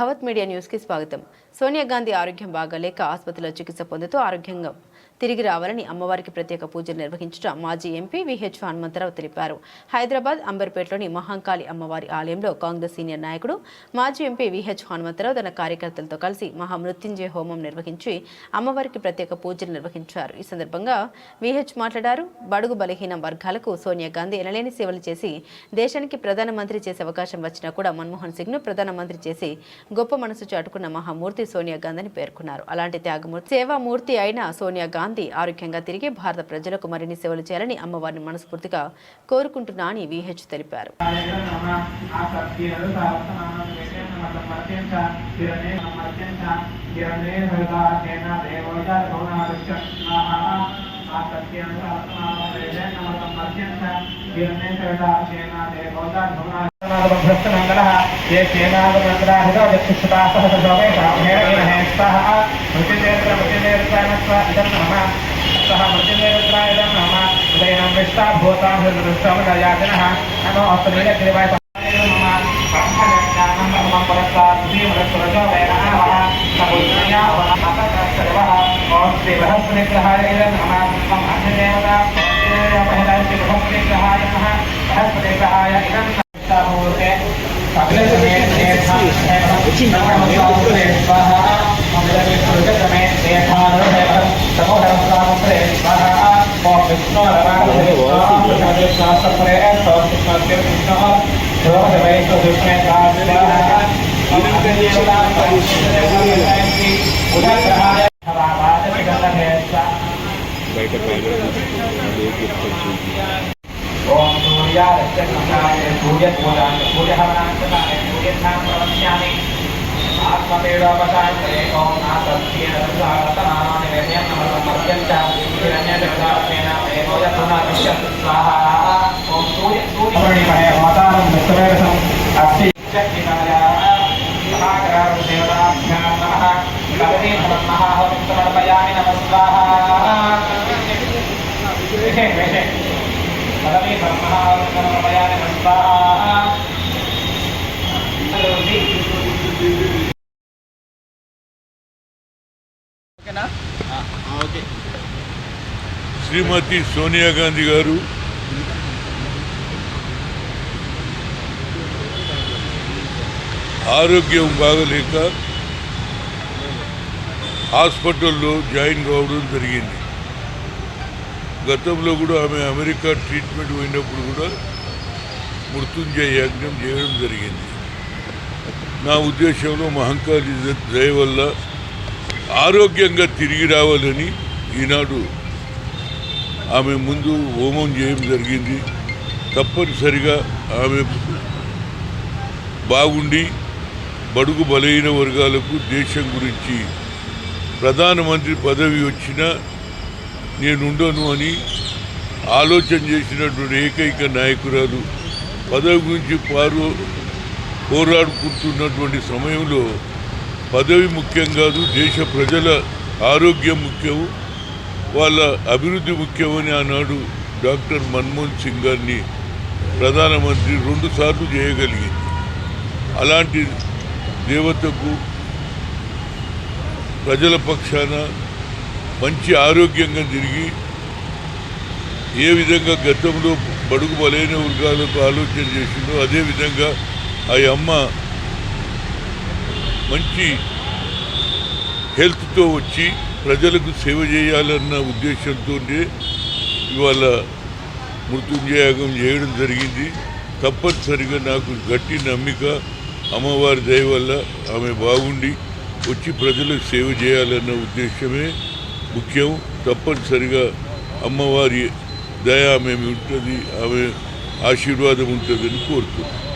భవత్ media న్యూస్కి స్వాగతం. సోనియా గాంధీ ఆరోగ్యం బాగాలేక ఆసుపత్రిలో చికిత్స పొందుతూ ఆరోగ్యంగా తిరిగి రావాలని అమ్మవారికి ప్రత్యేక పూజలు నిర్వహించడం మాజీ ఎంపీ విహెచ్ హనుమంతరావు తెలిపారు. హైదరాబాద్ అంబర్పేటలోని మహంకాళి అమ్మవారి ఆలయంలో కాంగ్రెస్ సీనియర్ నాయకుడు మాజీ ఎంపీ విహెచ్ హనుమంతరావు తన కార్యకర్తలతో కలిసి మహామృత్యుంజయ హోమం నిర్వహించి అమ్మవారికి ప్రత్యేక పూజలు నిర్వహించారు. ఈ సందర్భంగా విహెచ్ మాట్లాడారు. బడుగు బలహీన వర్గాలకు సోనియా గాంధీ ఎనలేని సేవలు చేసి దేశానికి ప్రధానమంత్రి చేసే అవకాశం వచ్చినా కూడా మన్మోహన్ సింగ్ను ప్రధానమంత్రి చేసి గొప్ప మనసు చాటుకున్న మహామూర్తి సోనియా గాంధీని పేర్కొన్నారు. అలాంటి త్యాగమూర్తి సేవామూర్తి అయిన సోనియా గాంధీ ఆరోగ్యంగా తిరిగి భారత ప్రజలకు మరిన్ని సేవలు చేయాలని అమ్మవారిని మనస్ఫూర్తిగా కోరుకుంటున్నా అని విహెచ్ తెలిపారు. స్వాదం నమ సహ మృత్యుదేవత్రాయ నమ ఉదయం విష్టాభూతాం హృదృష్టమయాజన నమో అస్తమీలగ్రీవాయ నమ బ్రహ్మజ్ఞానం నమ పురస్సాద్భీమరస్వరజోవైరహ సముద్రయా అపకర్షవ ఓం శ్రీ బృహస్పతిగ్రహాయ నమ మమ అన్యదేవతా మహిళా శ్రీ బృహస్పతిగ్రహాయ नमो नमस्ते स्वाहा ओम विष्णु नमः विष्णु शास्त्रे ओम विष्णु कृष्ण ओम देवै तो विष्णु कास्ता इनके लिए नाम परिशुद्ध की उदाहरण हवावाद में गलन है बैठ पहले लोग गिफ्ट ओम सूर्या रक्षकाय सूर्य बोलान सूर्य हरणाय सूर्य धाम प्रवश्यामि आत्ममेव वशान्तरे ओम नाथस्य रसारत స్వాహా విషే విషే పదవీ బ్రహ్మణాయ స్వాహా శ్రీమతి సోనియా గాంధీ గారు. ఆరోగ్యం బాగలేక హాస్పిటల్లో జాయిన్ కావడం జరిగింది. గతంలో కూడా ఆమె అమెరికా ట్రీట్మెంట్ పోయినప్పుడు కూడా మృత్యుంజయ యజ్ఞం చేయడం జరిగింది. నా ఉద్దేశంలో మహంకాళి దయ వల్ల ఆరోగ్యంగా తిరిగి రావాలని ఈనాడు ఆమె ముందు హోమం చేయడం జరిగింది. తప్పనిసరిగా ఆమె బాగుండి బడుగు బలహీన వర్గాలకు దేశం గురించి ప్రధానమంత్రి పదవి వచ్చినా నేనుండను అని ఆలోచన చేసినటువంటి ఏకైక నాయకురాలు పదవి గురించి పారు పోరాడుకుంటున్నటువంటి సమయంలో పదవి ముఖ్యం కాదు దేశ ప్రజల ఆరోగ్యం ముఖ్యం. వాళ్ళ అభివృద్ధి ముఖ్యమని ఆనాడు డాక్టర్ మన్మోహన్ సింగ్ గారిని ప్రధానమంత్రి రెండుసార్లు చేయగలిగింది. అలాంటి దేవతకు ప్రజల పక్షాన మంచి ఆరోగ్యంగా తిరిగి ఏ విధంగా గతంలో బడుగు బలైన వర్గాలకు ఆలోచన చేసిందో అదేవిధంగా ఆ అమ్మ మంచి హెల్త్తో వచ్చి ప్రజలకు సేవ చేయాలన్న ఉద్దేశంతో ఇవాళ మృత్యుంజయాగం చేయడం జరిగింది. తప్పనిసరిగా నాకు గట్టి నమ్మిక అమ్మవారి దయ వల్ల ఆమె బాగుండి వచ్చి ప్రజలకు సేవ చేయాలన్న ఉద్దేశమే ముఖ్యం. తప్పనిసరిగా అమ్మవారి దయ ఆమె ఉంటుంది ఆమె ఆశీర్వాదం ఉంటుందని కోరుతున్నాను.